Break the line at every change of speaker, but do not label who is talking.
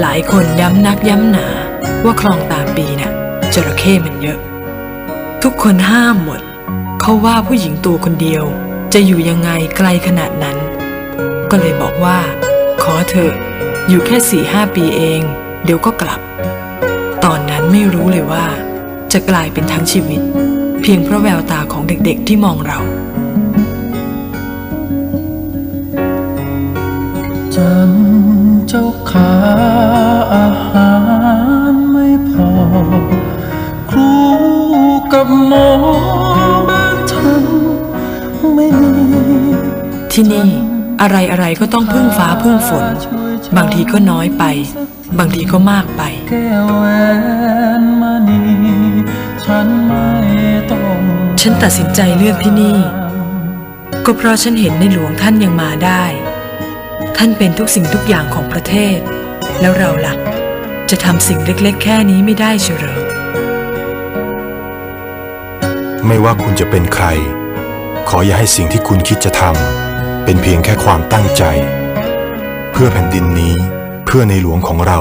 หลายคนย้ำนักย้ำหนาว่าคลองตาปีน่ะจระเข้มันเยอะ ทุกคนห้ามหมด เขาว่าผู้หญิงตัวคนเดียว จะอยู่ยังไงไกลขนาดนั้น ก็เลยบอกว่า ขอเถอะอยู่แค่สี่ห้าปีเอง เดี๋ยวก็กลับ ตอนนั้นไม่รู้เลยว่า จะกลายเป็นทั้งชีวิต เพียงเพราะแววตาของเด็กๆที่มองเรา
จันเจ้าขา
ที่นี่อะไรอะไรก็ต้องพึ่งฟ้าพึ่งฝน บางทีก็น้อยไป บางทีก็มากไป
แก้วแหวนมณีฉันไม่ต้อง
ฉันตัดสินใจเลือกที่นี่ ก็เพราะฉันเห็นในหลวงท่านยังมาได้ ท่านเป็นทุกสิ่งทุกอย่างของประเทศ แล้วเราล่ะ จะทำสิ่งเล็กๆ แค่นี้ไม่ได้เฉย
ไม่ว่าคุณจะเป็นใคร ขออย่าให้สิ่งที่คุณคิดจะทำเป็นเพียงแค่ความตั้งใจ เพื่อแผ่นดินนี้เพื่อในหลวงของเรา